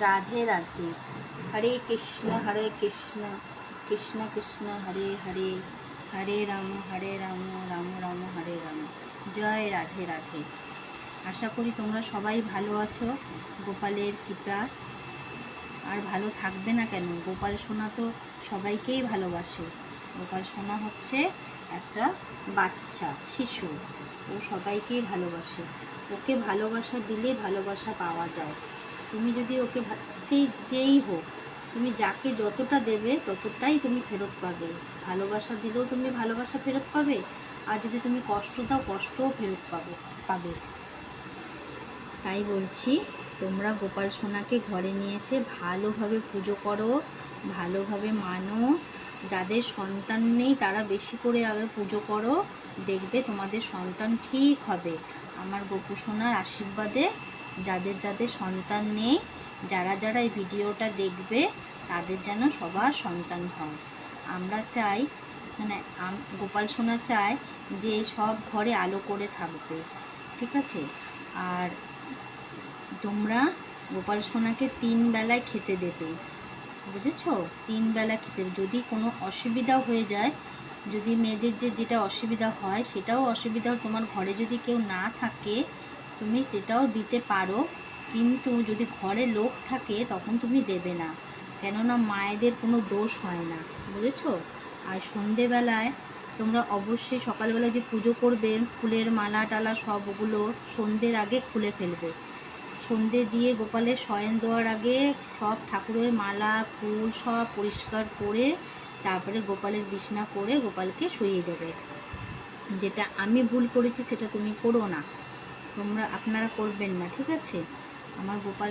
রাধে রাধে হরে কৃষ্ণ হরে কৃষ্ণ কৃষ্ণ কৃষ্ণ হরে হরে হরে রাম হরে রাম রাম রাম হরে রাম জয় রাধে রাধে আশা করি তোমরা সবাই ভালো আছো। গোপালের কৃপা। আর ভালো থাকবে না কেন? গোপাল সোনা তো সবাইকেই ভালোবাসে। গোপাল সোনা হচ্ছে একটা বাচ্চা, শিশু। ও সবাইকেই ভালোবাসে। ওকে ভালোবাসা দিলে ভালোবাসা পাওয়া যায়। তুমি যদি ওকে সেই যেই হোক, তুমি যাকে যতটা দেবে ততটাই তুমি ফেরত পাবে। ভালোবাসা দিলেও তুমি ভালোবাসা ফেরত পাবে, আর যদি তুমি কষ্ট দাও, কষ্টও ফেরত পাবে পাবে। তাই বলছি, তোমরা গোপাল সোনাকে ঘরে নিয়ে এসে ভালোভাবে পুজো করো, ভালোভাবে মানো। যাদের সন্তান নেই, তারা বেশি করে আগে পুজো করো, দেখবে তোমাদের সন্তান ঠিক হবে। আমার গোপু সোনার আশীর্বাদে যাদের যাদের সন্তান নেই, যারা যারা এই ভিডিওটা দেখবে, তাদের যেন সবার সন্তান হয়। আমরা চাই মানে গোপাল সোনা চায় যে সব ঘরে আলো করে থাকবে, ঠিক আছে? আর তোমরা গোপাল সোনাকে তিন বেলায় খেতে দেবে, বুঝেছ? তিন বেলা খেতে যদি কোনো অসুবিধা হয়ে যায়, যদি মেয়েদের যে যেটা অসুবিধা হয়, সেটাও অসুবিধা। তোমার ঘরে যদি কেউ না থাকে তুমি সেটাও দিতে পারো, কিন্তু যদি ঘরে লোক থাকে তখন তুমি দেবে না। কেননা মায়েদের কোনো দোষ হয় না, বুঝেছ? আর সন্ধেবেলায় তোমরা অবশ্যই সকালবেলা যে পুজো করবে, ফুলের মালা টালা সবগুলো সন্ধ্যের আগে খুলে ফেলবে। সন্ধে দিয়ে গোপালের শয়ন দেওয়ার আগে সব ঠাকুরের মালা, ফুল সব পরিষ্কার করে তারপরে গোপালের বিছনা করে গোপালকে শুইয়ে দেবে। যেটা আমি ভুল করেছি সেটা তুমি করো না। তোমরা আপনারা করবেন না ঠিক আছে? আমার গোপাল